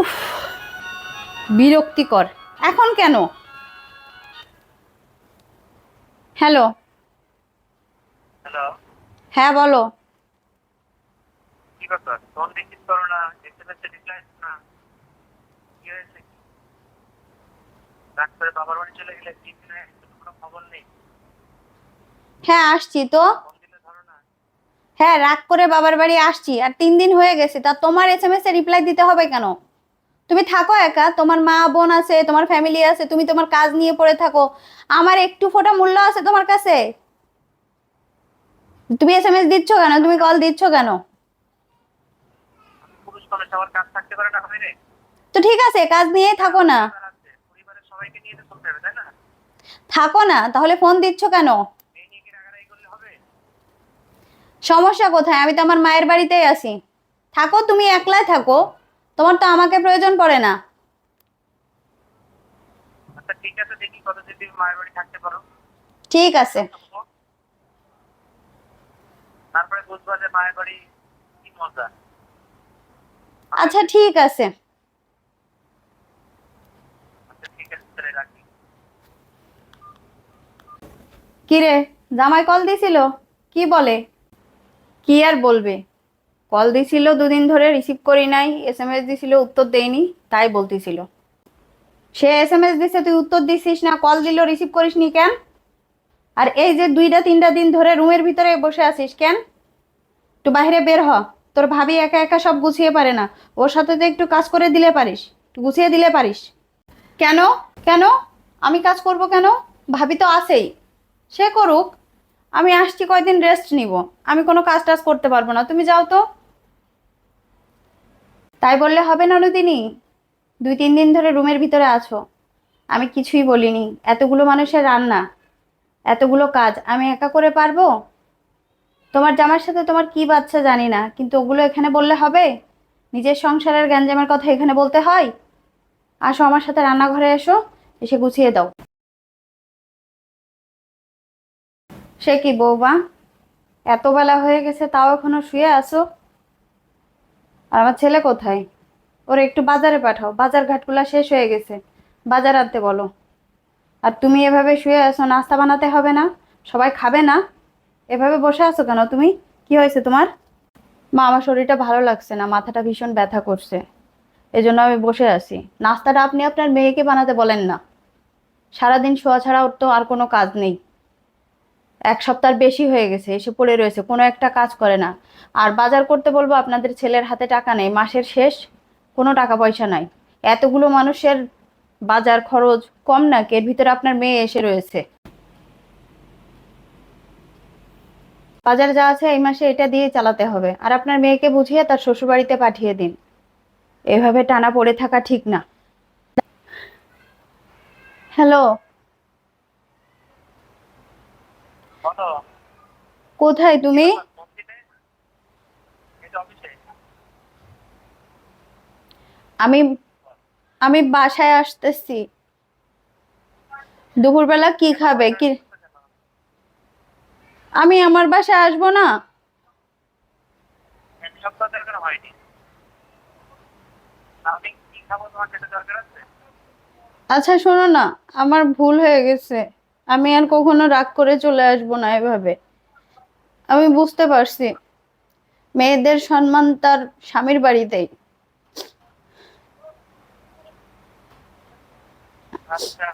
উফ বিরক্তিকর। এখন কেন? হ্যালো। হ্যাঁ বলো। হয়ে আসছি তো। হ্যাঁ রাগ করে বাবার বাড়ি আসছি। আর তিন দিন হয়ে গেছে। তা তোমার এস এম এস এ রিপ্লাই দিতে হবে কেন? তুমি থাকো একা তোমার মা বোন আছে তোমার ফ্যামিলি আছে তুমি তোমার কাজ নিয়ে পড়ে থাকো। আমার একটু ফোটা মূল্য আছে তোমার কাছে? তুমি এস এম এস দিচ্ছ কেন? তুমি কল দিচ্ছ কেন? তো ঠিক আছে কাজ নিয়ে থাকো না। থাকো না তাহলে ফোন দিচ্ছ কেন? সমস্যা কোথায়? আমি তো আমার মায়ের বাড়িতেই আছি। থাকো তুমি একলাই থাকো। তোমার তো আমাকে প্রয়োজন পড়ে না। আচ্ছা ঠিক আছে দেখি কতদিন তুমি মায়ের বাড়ি থাকতে পারো। ঠিক আছে। তারপরে বুঝবা যে মায়ের বাড়ি কি মজা। আচ্ছা ঠিক আছে। আচ্ছা কিরে জামাই কল দিছিল? কি বলে? কি আর বলবে? কল দিছিল দুদিন ধরে রিসিভ করি নাই এস এম এস দিছিল, উত্তর দেয়নি, তাই বলতেছিল। সে এস এম এস দিছে, তুই উত্তর দিছিস না, কল দিল, রিসিভ করিস নি কেন? আর এই যে দুইটা, তিনটা দিন ধরে রুমের ভিতরে বসে আছিস কেন? একটু বাইরে বের হ, তোর ভাবি একা একা সব গুছিয়ে পারে না, ওর সাথে তো একটু কাজ করে দিলে পারিস একটু গুছিয়ে দিলে পারিস। কেন? কেন? আমি কাজ করব কেন? ভাবি তো আছেই, সে করুক, আমি আসছি কয়দিন রেস্ট নিব, আমি কোনো কাজ টাজ করতে পারব না, তুমি যাও তো। তাই বললে হবে না নদিনী দুই তিন দিন ধরে রুমের ভিতরে আছো। আমি কিছুই বলিনি। এতগুলো মানুষের রান্না, এতগুলো কাজ, আমি একা করে পারব? তোমার জামার সাথে তোমার কি বাচ্চা জানি না, কিন্তু ওগুলো এখানে বললে হবে? নিজের সংসারের গ্যাঞ্জামের কথা এখানে বলতে হয়? আসো আমার সাথে রান্নাঘরে এসো, এসে গুছিয়ে দাও। সে কি বৌমা? এত বেলা হয়ে গেছে, তাও এখনও শুয়ে আছো? আর আমার ছেলে কোথায়? ওর একটু বাজারে পাঠাও বাজার ঘাটগুলা শেষ হয়ে গেছে। বাজার আনতে বলো। আর তুমি এভাবে শুয়ে আছো, নাস্তা বানাতে হবে না? সবাই খাবে না? এভাবে বসে আছো কেন তুমি? কি হয়েছে তোমার? মা, আমার শরীরটা ভালো লাগছে না, মাথাটা ভীষণ ব্যথা করছে। এজন্য আমি বসে আছি। নাস্তাটা আপনি আপনার মেয়েকে বানাতে বলেন না। সারাদিন শোয়া ছাড়া ওর তো আর কোনো কাজ নেই। এক সপ্তাহ বেশি হয়ে গেছে, এসে পড়ে রয়েছে, কোনো একটা কাজ করে না। আর বাজার করতে বলব, আপনাদের ছেলের হাতে টাকা নেই, মাসের শেষ, কোনো টাকা পয়সা নাই। এতগুলো মানুষের বাজার খরচ কম নাকি এর ভিতরে আপনার মেয়ে এসে রয়েছে। বাজার যা আছে এই মাসে এটা দিয়ে চালাতে হবে। আর আপনার মেয়েকে বুঝিয়ে তার শ্বশুরবাড়িতে পাঠিয়ে দিন। এভাবে টানা পড়ে থাকা ঠিক না। হ্যালো বলো কোথায় তুমি? আমি আমি বাসায় আসতেছি। দুপুরবেলা কি খাবে? কি? আমি আমার বাসায় আসব না? আচ্ছা শোনো না আমার ভুল হয়ে গেছে। আমি আর কখনো রাগ করে চলে আসব না এভাবে। আমি বুঝতে পারছি। মেয়েদের সম্মান তার স্বামীর বাড়িতেই। আচ্ছা।